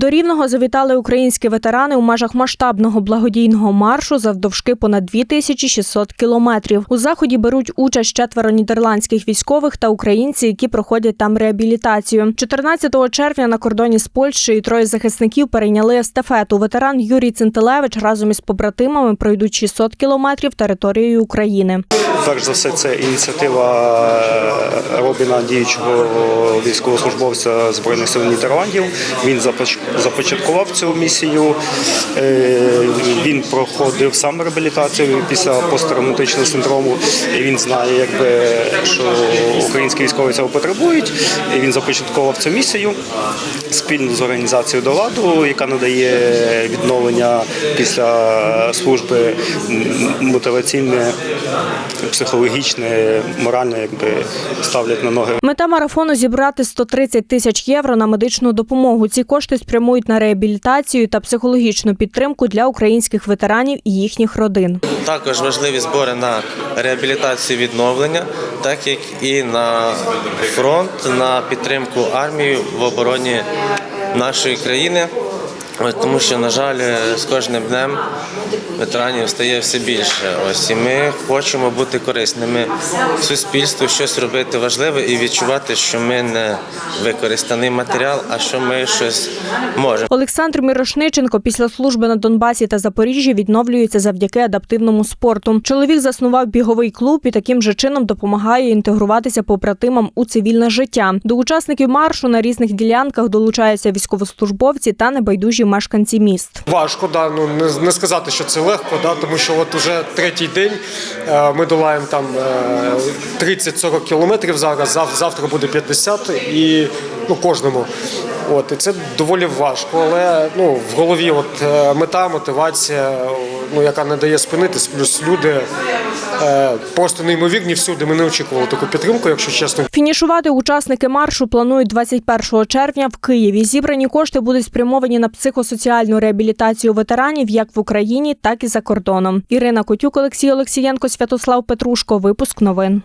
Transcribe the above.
До Рівного завітали українські ветерани у межах масштабного благодійного маршу завдовжки понад 2600 кілометрів. У заході беруть участь четверо нідерландських військових та українці, які проходять там реабілітацію. 14 червня на кордоні з Польщею троє захисників перейняли естафету. Ветеран Юрій Цинтилевич разом із побратимами пройдуть 600 кілометрів територією України. Перш за все, це ініціатива е, Робіна, діючого військовослужбовця Збройних сил Нідерландів. Він започ- започаткував цю місію. Е, Він проходив сам реабілітацію після посттравматичного синдрому. І він знає, якби, що українські військові цього потребують. І він започаткував цю місію спільно з організацією до ладу, яка надає відновлення після служби мотиваційне, психологічне, моральне, якби ставлять на ноги Мета марафону зібрати 130 тисяч євро на медичну допомогу. Ці кошти спрямують на реабілітацію та психологічну підтримку для українських ветеранів і їхніх родин. Також важливі збори на реабілітацію відновлення, так як і на фронт, на підтримку армії в обороні нашої країни. Тому що, на жаль, з кожним днем ветеранів стає все більше. Ось і ми хочемо бути корисними суспільству, щось робити важливе і відчувати, що ми не використаний матеріал, а що ми щось можемо. Олександр Мірошниченко після служби на Донбасі та Запоріжжі відновлюється завдяки адаптивному спорту. Чоловік заснував біговий клуб і таким же чином допомагає інтегруватися побратимам у цивільне життя. До учасників маршу на різних ділянках долучаються військовослужбовці та небайдужі мешканці міст. Важко, да, ну не, не сказати, що це легко, да, тому що от уже третій день е, ми долаємо там е, 30-40 кілометрів зараз, зав, завтра буде 50 і ну, кожному. От, і це доволі важко, але ну, в голові от, е, мета, мотивація, ну, яка не дає спинитись, плюс люди е, просто неймовірні всюди. Ми не очікували таку підтримку, якщо чесно. Фінішувати учасники маршу планують 21 червня в Києві. Зібрані кошти будуть спрямовані на психосоціальну реабілітацію ветеранів як в Україні, так і за кордоном. Ірина Котюк, Олексій Олексієнко, Святослав Петрушко. Випуск новин.